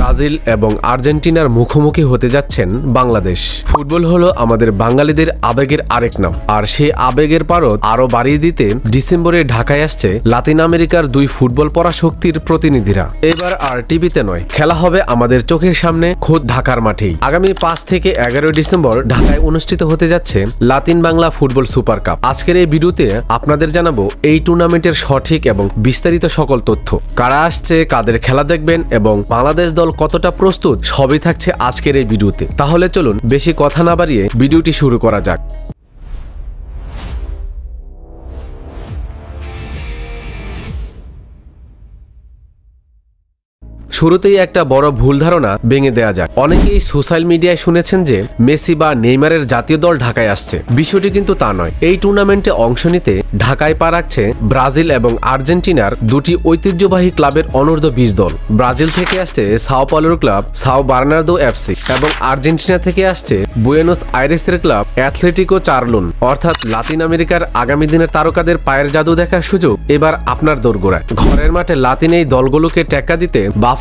Brazil এবং আর্জেন্টিনার মুখোমুখি হতে যাচ্ছেন বাংলাদেশ। ফুটবল হলো আমাদের বাঙালিদের আবেগের আরেক নাম। আর সেই আবেগের পারদ আরও বাড়িয়ে দিতে ডিসেম্বরে ঢাকায় আসছে লাতিন আমেরিকার দুই ফুটবল পরা শক্তির প্রতিনিধিরা। এবার আর টিভিতে নয়, খেলা হবে আমাদের চোখের সামনে খোদ ঢাকার মাঠেই। আগামী পাঁচ থেকে এগারোই ডিসেম্বর ঢাকায় অনুষ্ঠিত হতে যাচ্ছে Latin Bangla football super cup. আজকের এই ভিডিওতে আপনাদের জানাব এই টুর্নামেন্টের সঠিক এবং বিস্তারিত সকল তথ্য। কারা আসছে, কাদের খেলা দেখবেন এবং বাংলাদেশ দল কতটা প্রস্তুত সবই থাকছে আজকের এই ভিডিওতে। তাহলে চলুন বেশি কথা না বাড়িয়ে ভিডিওটি শুরু করা যাক। শুরুতেই একটা বড় ভুল ধারণা ভেঙে দেওয়া যায় অনেকেই সোশ্যাল মিডিয়ায় শুনেছেন যে, মেসি বা নেইমারের জাতীয় দল ঢাকায় আসছে। বিষয়টি কিন্তু তা নয়। এই টুর্নামেন্টে অংশ নিতে ঢাকায় পা রাখছে ব্রাজিল এবং আর্জেন্টিনার দুটি ঐতিহ্যবাহী ক্লাবের অনূর্ধ্ব বিশ দল। ব্রাজিল থেকে আসছে সাও পালোর ক্লাব, সাও বার্নার্দো এফসি এবং আর্জেন্টিনা থেকে আসছে বুয়েনোস আইরেসের ক্লাব, অ্যাথলেটিকো চার্লুন। অর্থাৎ লাতিন আমেরিকার আগামী দিনের তারকাদের পায়ের জাদু দেখার সুযোগ এবার আপনার দোরগোড়ায়। ঘরের মাঠে লাতিন এই দলগুলোকে টেক্কা দিতে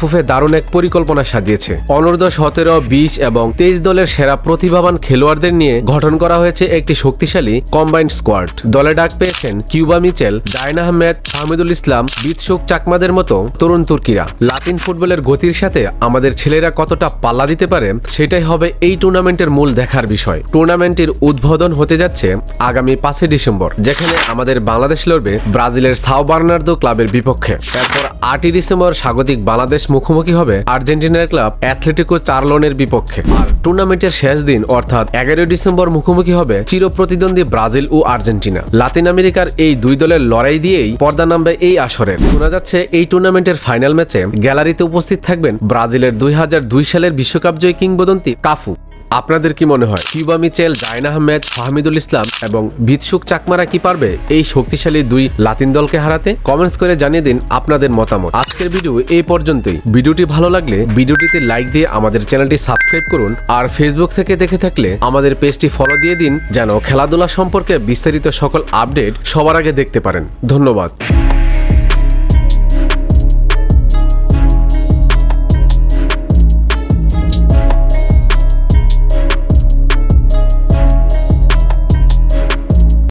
বাফুফে দারুণ এক পরিকল্পনা সাজিয়েছে। অনূর্ধ্ব সতেরো, বিশ এবং তেইশ দলের সেরা প্রতিভাবান খেলোয়াড়দের নিয়ে গঠন করা হয়েছে একটি শক্তিশালী কম্বাইন্ড স্কোয়াড দলে ডাক পেয়েছেন কিউবা মিচেল, জাইন আহমেদ, হামিদুল ইসলাম, বিৎসুক চাকমাদের মতো তরুণ তুর্কিরা। লাতিন ফুটবলের গতির সাথে আমাদের ছেলেরা কতটা পাল্লা দিতে পারে, সেটাই হবে এই টুর্নামেন্টের মূল দেখার বিষয়। টুর্নামেন্টটির উদ্বোধন হতে যাচ্ছে আগামী পাঁচই ডিসেম্বর, যেখানে আমাদের বাংলাদেশ লড়বে ব্রাজিলের সাও বার্নার্দো ক্লাবের বিপক্ষে। এরপর আটই ডিসেম্বর স্বাগতিক বাংলাদেশ মুখোমুখি হবে আর্জেন্টিনার ক্লাব অ্যাথলেটিকো চার্লনের বিপক্ষে। আর টুর্নামেন্টের শেষ দিন, অর্থাৎ এগারোই ডিসেম্বর মুখোমুখি হবে চির প্রতিদ্বন্দ্বী ব্রাজিল ও আর্জেন্টিনা। লাতিন আমেরিকার এই দুই দলের লড়াই দিয়েই পর্দা নামবে এই আসরের। শোনা যাচ্ছে, এই টুর্নামেন্টের ফাইনাল ম্যাচে গ্যালারিতে উপস্থিত থাকবেন ব্রাজিলের দুই হাজার দুই সালের বিশ্বকাপ জয়ী কিংবদন্তি কাফু। আপনাদের কি মনে হয়? কিউবা মিচেল, জাইন আহমেদ, ফাহমিদুল ইসলাম এবং বিৎসুক চাকমারা কি পারবে এই শক্তিশালী দুই লাতিন দলকে হারাতে? কমেন্টস করে জানিয়ে দিন আপনাদের মতামত। আজকের ভিডিও এই পর্যন্তই। ভিডিওটি ভালো লাগলে ভিডিওটিতে লাইক দিয়ে আমাদের চ্যানেলটি সাবস্ক্রাইব করুন আর ফেসবুক থেকে দেখে থাকলে আমাদের পেজটি ফলো দিয়ে দিন যেন খেলাধুলা সম্পর্কে বিস্তারিত সকল আপডেট সবার আগে দেখতে পারেন। ধন্যবাদ।